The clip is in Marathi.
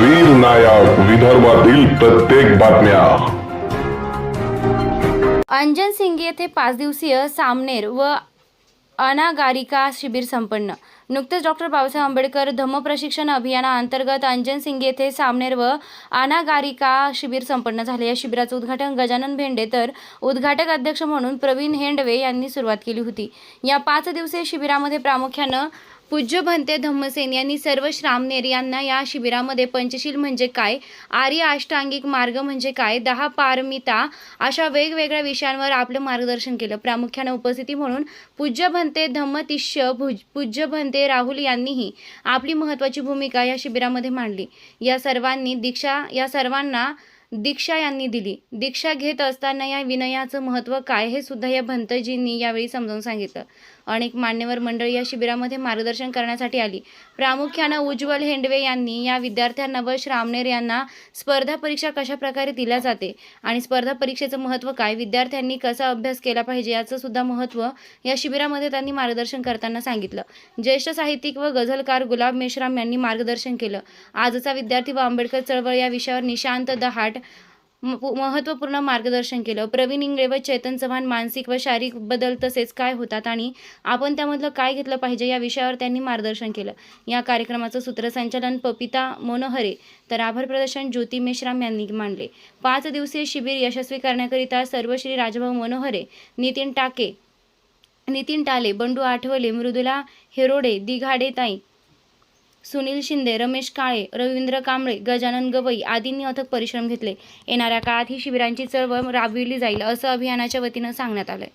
वीर नायक विदर्भातील प्रत्येक बातम्या. अंजन सिंग येथे पाच दिवसीय सामनेर व अनागारिका शिबिर संपन्न. नुकतेच डॉक्टर बाबासाहेब आंबेडकर धम्म प्रशिक्षण अभियानाअंतर्गत अंजन सिंग येथे सामनेर व अनागारिका शिबिर संपन्न झाले. या शिबिराचं उद्घाटन गजानन भेंडे तर उद्घाटक अध्यक्ष म्हणून प्रवीण हेंडवे यांनी सुरुवात केली होती. या पाच दिवसीय शिबिरामध्ये प्रामुख्यानं पूज्य भंते धम्मसेन यांनी सर्व श्रामनेर यांना या शिबिरामध्ये पंचशील म्हणजे काय आर्य अष्टांगिक मार्ग म्हणजे काय दहा पारमिता अशा वेगवेगळ्या विषयांवर आपलं मार्गदर्शन केलं. प्रामुख्यानं उपस्थिती म्हणून पूज्य भंते धम्मतिष्य भुज पूज्य भंते राहुल यांनीही आपली महत्त्वाची भूमिका या शिबिरामध्ये मांडली. या सर्वांनी दीक्षा या सर्वांना दीक्षा यांनी दिली. दीक्षा घेत असताना या विनयाचं महत्त्व काय हे सुद्धा या भंतजींनी यावेळी समजावून सांगितलं. अनेक मान्यवर मंडळी या शिबिरामध्ये मार्गदर्शन करण्यासाठी आली. प्रामुख्यानं उज्ज्वल हेंडवे यांनी या विद्यार्थ्यांना व श्रामनेर यांना स्पर्धा परीक्षा कशा प्रकारे दिल्या जाते आणि स्पर्धा परीक्षेचं महत्त्व काय विद्यार्थ्यांनी कसा अभ्यास केला पाहिजे याचं सुद्धा महत्त्व या शिबिरामध्ये त्यांनी मार्गदर्शन करताना सांगितलं. ज्येष्ठ साहित्यिक व गझलकार गुलाब मेश्राम यांनी मार्गदर्शन केलं. आजचा विद्यार्थी व आंबेडकर चळवळ या विषयावर निशांत दहाट महत्त्वपूर्ण मार्गदर्शन केलं. प्रवीण इंगळे व चेतन चव्हाण मानसिक व शारीरिक बदल तसेच काय होतात आणि आपण त्यामधलं काय घेतलं पाहिजे या विषयावर त्यांनी मार्गदर्शन केलं. या कार्यक्रमाचं सूत्रसंचालन पपिता मनोहरे तर आभार प्रदर्शन ज्योती मेश्राम यांनी मांडले. पाच दिवसीय शिबिर यशस्वी करण्याकरिता सर्व श्री राजभाऊ मनोहरे नितीन टाके नितीन टाले बंडू आठवले मृदुला हेरोडे दिघाडे ताई सुनील शिंदे रमेश काळे रवींद्र कांबळे गजानन गवई आदींनी अथक परिश्रम घेतले. येणाऱ्या काळात ही शिबिरांची चळवळ राबविली जाईल असं अभियानाच्या वतीनं सांगण्यात आलंय.